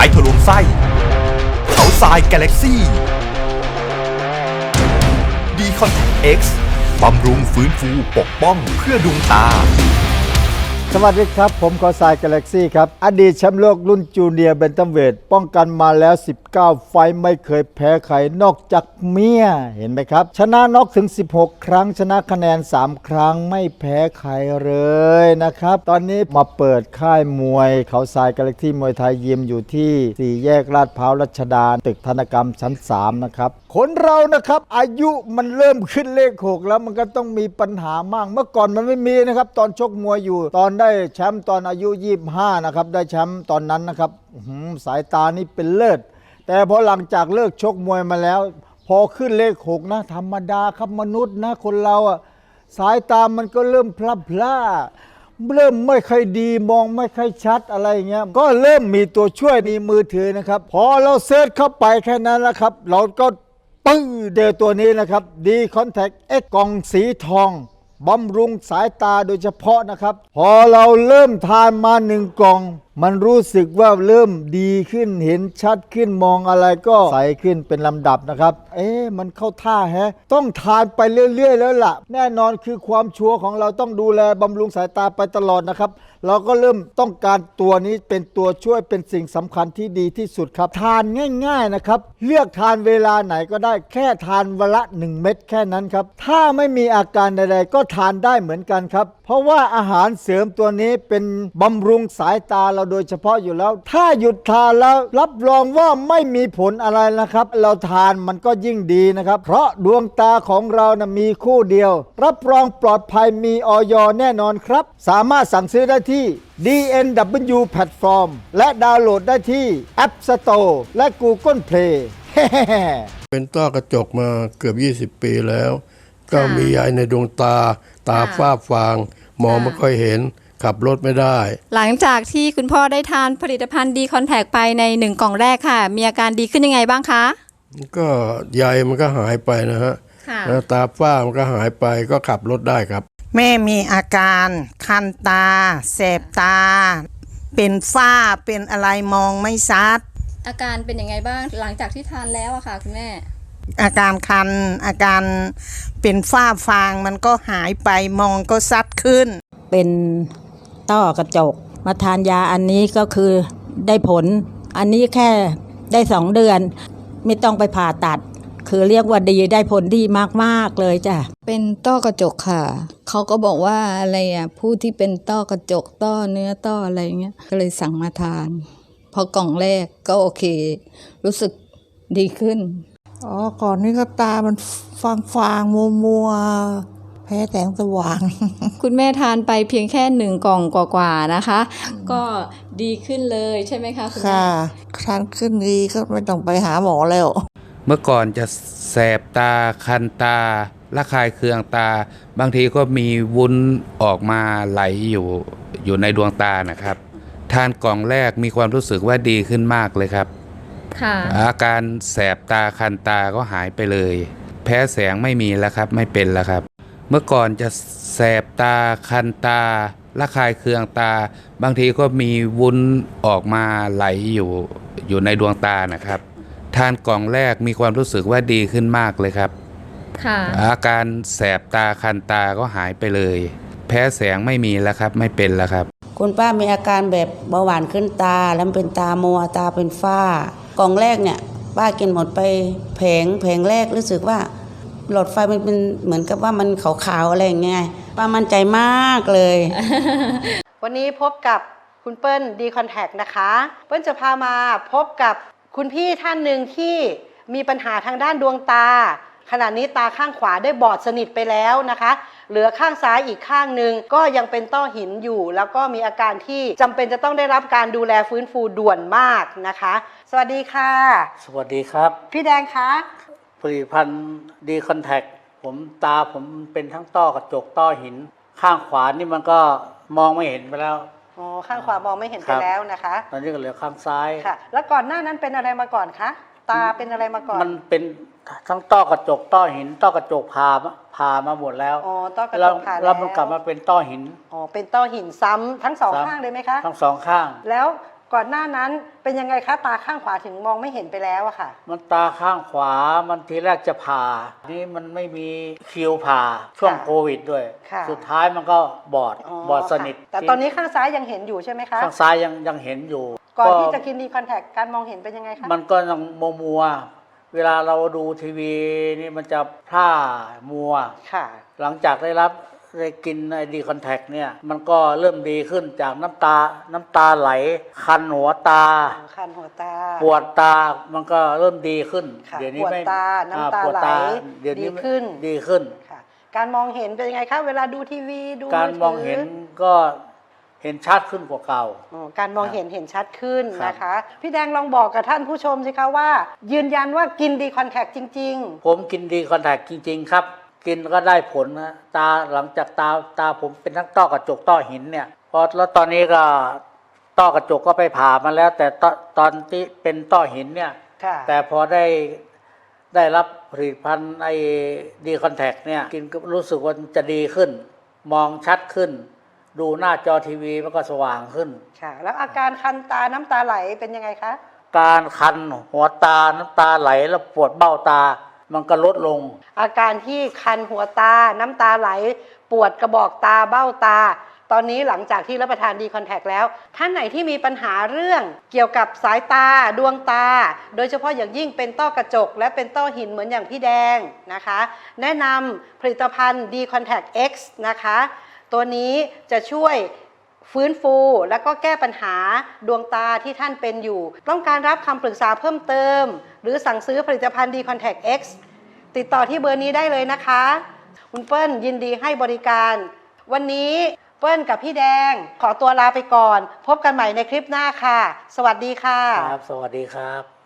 ายทะลวงไส้ เขาทรายกาแล็กซี่ดีคอนแทคเอ็กซ์บำรุงฟื้นฟูปกป้องเพื่อดวงตา สวัสดีครับ ผมขอสายกาแล็กซี่ครับ อดีตแชมป์โลกรุ่นจูเนียร์เบนตัมเวทป้องกันมาแล้ว19ไฟไม่เคยแพ้ใครนอกจากเมียเห็นไหมครับ ชนะนอกถึง 16 ครั้ง ชนะคะแนน 3 ครั้งไม่แพ้ใครเลยนะครับ ตอนนี้มาเปิดค่ายมวย เขาทรายกาแล็กซี่มวยไทยยิมอยู่ที่สี่แยกลาดพร้าวรัชดาตึกธนกรรมชั้น 3 นะครับคนเรานะครับอายุมันเริ่มขึ้นเลขหกแล้วมันก็ต้องมีปัญหามาก เมื่อก่อนมันไม่มีนะครับ ตอนชกมวยอยู่ ตอนได้แชมป์ตอนอายุ 25 นะครับ ได้แชมป์ตอนนั้นนะครับสายตานี่เป็นเลิศ แต่พอหลังจากเลิกชกมวยมาแล้ว พอขึ้นเลขหกนะ ธรรมดาครับมนุษย์นะ คนเราอะสายตามันก็เริ่มพลับพล่าเริ่มไม่ค่อยดีมองไม่ค่อยชัดอะไรเงี้ยก็เริ่มมีตัวช่วยในมือถือนะครับ พอเราเซิร์ชเข้าไปแค่นั้นนะครับ เราก็ปึ้งเจอตัวนี้นะครับดีคอนแทคเอ็กกล่องสีทองบำรุงสายตาโดยเฉพาะนะครับ พอเราเริ่มทานมาหนึ่งกล่องมันรู้สึกว่าเริ่มดีขึ้นเห็นชัดขึ้นมองอะไรก็ใสขึ้นเป็นลำดับนะครับ เอ๊ะมันเข้าท่าแฮะ ต้องทานไปเรื่อย ๆ แล้วล่ะ แน่นอนคือความชัวร์ของเราต้องดูแลบำรุงสายตาไปตลอดนะครับ เราก็เริ่มต้องการตัวนี้เป็นตัวช่วยเป็นสิ่งสำคัญที่ดีที่สุดครับ ทานง่าย ๆนะครับ เลือกทานเวลาไหนก็ได้แค่ทานวันละ1เม็ดแค่นั้นครับ ถ้าไม่มีอาการใดๆก็ทานได้เหมือนกันครับ เพราะว่าอาหารเสริมตัวนี้เป็นบำรุงสายตาเราโดยเฉพาะอยู่แล้ว ถ้าหยุดทานแล้วรับรองว่าไม่มีผลอะไรนะครับ เราทานมันก็ยิ่งดีนะครับ เพราะดวงตาของเรานะมีคู่เดียว รับรองปลอดภัยมีออยแน่นอนครับ สามารถสั่งซื้อได้ที่ DNW Platform และดาวน์โหลดได้ที่ App Store และ Google Play เป็นต้อกระจกมาเกือบ 20 ปีแล้ว ก็ค่ะมียายในดวงตา ตาค่ะฝ้าฟาง มองค่ะไม่ค่อยเห็น ขับรถไม่ได้ หลังจากที่คุณพ่อได้ทานผลิตภัณฑ์ดีคอนแทคไปในหนึ่งกล่องแรกค่ะ มีอาการดีขึ้นยังไงบ้างคะ ก็ใยมันก็หายไปนะฮะค่ะแล้วตาฝ้ามันก็หายไปก็ขับรถได้ครับ แม่มีอาการคันตา แสบตา เป็นฝ้าเป็นอะไรมองไม่ชัด อาการเป็นยังไงบ้างหลังจากที่ทานแล้วอะค่ะคุณแม่ อาการคันอาการเป็นฝ้าฟางมันก็หายไปมองก็ชัดขึ้น เป็น ต้อกระจก มาทานยาอันนี้ก็คือได้ผล อันนี้แค่ได้สองเดือน ไม่ต้องไปผ่าตัด คือเรียกว่าดีได้ผลดีมากๆเลยจ้ะ เป็นต้อกระจกค่ะ เขาก็บอกว่าอะไรอะผู้ที่เป็นต้อกระจกต้อเนื้อต้ออะไรเงี้ย ก็เลยสั่งมาทาน พอกล่องแรกก็โอเค รู้สึกดีขึ้น อ๋อ ก่อนนี้ก็ตามันฟางฟางมัวมัวๆแพ้แสงสว่าง คุณแม่ทานไปเพียงแค่หนึ่งกล่องกว่าๆนะคะ ก็ดีขึ้นเลยใช่ไหมคะคุณแม่ค่ะทานขึ้นดีก็ไม่ต้องไปหาหมอแล้ว เมื่อก่อนจะแสบตาคันตาระคายเคืองตา บางทีก็มีวุ้นออกมาไหลอยู่อยู่ในดวงตานะครับ ทานกล่องแรกมีความรู้สึกว่าดีขึ้นมากเลยครับค่ะอาการแสบตาคันตาก็หายไปเลย แพ้แสงไม่มีแล้วครับ ไม่เป็นแล้วครับ เมื่อก่อนจะแสบตาคันตาระคายเคืองตา บางทีก็มีวุ้นออกมาไหลอยู่อยู่ในดวงตานะครับ ทานกล่องแรกมีความรู้สึกว่าดีขึ้นมากเลยครับค่ะอาการแสบตาคันตาก็หายไปเลย แพ้แสงไม่มีแล้วครับ ไม่เป็นแล้วครับ คุณป้ามีอาการแบบเบาหวานขึ้นตาแล้วเป็นตามัวตาเป็นฝ้ากล่องแรกเนี่ย ป้ากินหมดไปแผงแผงแรกรู้สึกว่า หลอดไฟมันเป็นเหมือนกับว่ามันขาวๆอะไรอย่างเงี้ยป้ามั่นใจมากเลย วันนี้พบกับคุณเปิ้ลดีคอนแทคนะคะ เปิ้ลจะพามาพบกับคุณพี่ท่านหนึ่งที่มีปัญหาทางด้านดวงตา ขณะนี้ตาข้างขวาได้บอดสนิทไปแล้วนะคะ เหลือข้างซ้ายอีกข้างหนึ่งก็ยังเป็นต้อหินอยู่ แล้วก็มีอาการที่จำเป็นจะต้องได้รับการดูแลฟื้นฟูด่วนมากนะคะ สวัสดีค่ะ สวัสดีครับ พี่แดงคะ ผลิตภัณฑ์ดีคอนแทคผมตาผมเป็นทั้งต้อกระจกต้อหิน ข้างขวานี่มันก็มองไม่เห็นไปแล้ว อ๋อข้างขวามองไม่เห็นคไปรับ แล้วนะคะ ตอนนี้ก็เหลือข้างซ้าย ค่ะ แล้วก่อนหน้านั้นเป็นอะไรมาก่อนคะ ตาเป็นอะไรมาก่อนมันเป็นทั้งต้อกระจกต้อหิน ต้อกระจกผ่าผ่ามาหมดแล้วอ๋อต้อกระจแล้วกผ่าแล้วมันกลับมาเป็นต้อหิน อ๋อเป็นต้อหินซ้ำทั้งสองซ้ำ ข้างเลยไหมคะ ทั้งสองข้าง แล้ว ก่อนหน้านั้นเป็นยังไงคะตาข้างขวาถึงมองไม่เห็นไปแล้วอะค่ะ มันตาข้างขวามันทีแรกจะผ่า นี่มันไม่มีคิวผ่าช่วงค่ะโควิดด้วย ค่ะ สุดท้ายมันก็บอดบอดสนิทค่ะแต่ตอนนี้ข้างซ้ายยังเห็นอยู่ใช่ไหมคะข้างซ้ายยังยังเห็นอยู่ก่อนที่จะกินดีคอนแทคการมองเห็นเป็นยังไงคะมันก็ยังมัวมัวๆเวลาเราดูทีวีนี่มันจะพร่ามัว ค่ะ หลังจากได้รับ ได้กินไอดีคอนแทคเนี่ยมันก็เริ่มดีขึ้นจากน้ำตา น้ำตาไหล คันหัวตา คันหัวตา ปวดตามันก็เริ่มดีขึ้นค่ะเดี๋ยวนี้ปวดไม่ตา น้ำตาอ่ปวดไหลเดี๋ยวนี้ดีขึ้นดีขึ้นการมองเห็นเป็นยังไงคะเวลาดูทีวีดูการถืมองเห็นก็เห็นชัดขึ้นกว่าเก่าอ๋อการมองเห็นเห็นชัดขึ้นครับนะคะ พี่แดงลองบอกกับท่านผู้ชมสิคะว่า ยืนยันว่ากินดีคอนแทคจริงผมกินดีคอนแทคจริง ๆ ครับ กินก็ได้ผลนะตาหลังจากตาตาผมเป็นทั้งต้อกระจกต้อหินเนี่ยพอแล้วตอนนี้ก็ต้อกระจกก็ไปผ่ามาแล้ว แต่ตอนตอนที่เป็นต้อหินเนี่ยๆค่ะ แต่พอได้ได้รับผลิตภัณฑ์ไอ้ดีคอนแทคเนี่ยกินก็รู้สึกว่าจะดีขึ้น มองชัดขึ้น ดูหน้าจอทีวีมันก็สว่างขึ้น ค่ะ แล้วอาการคันตาน้ำตาไหลเป็นยังไงคะ การคันหัวตาน้ำตาไหลแล้วปวดเบ้าตา มันก็ลดลง อาการที่คันหัวตา น้ำตาไหล ปวดกระบอกตาเบ้าตา ตอนนี้หลังจากที่รับประทานดีคอนแทคแล้ว ท่านไหนที่มีปัญหาเรื่องเกี่ยวกับสายตา ดวงตา โดยเฉพาะอย่างยิ่งเป็นต้อกระจก และเป็นต้อหินเหมือนอย่างพี่แดงนะคะ แนะนำผลิตภัณฑ์ D Contact X นะคะ ตัวนี้จะช่วย ฟื้นฟู และก็แก้ปัญหาดวงตาที่ท่านเป็นอยู่ ต้องการรับคำปรึกษาเพิ่มเติม หรือสั่งซื้อผลิตภัณฑ์ดีคอนแทค X ติดต่อที่เบอร์นี้ได้เลยนะคะ คุณเปิ้ลยินดีให้บริการ วันนี้เปิ้ลกับพี่แดง ขอตัวลาไปก่อน พบกันใหม่ในคลิปหน้าค่ะ สวัสดีค่ะ ครับ สวัสดีครับ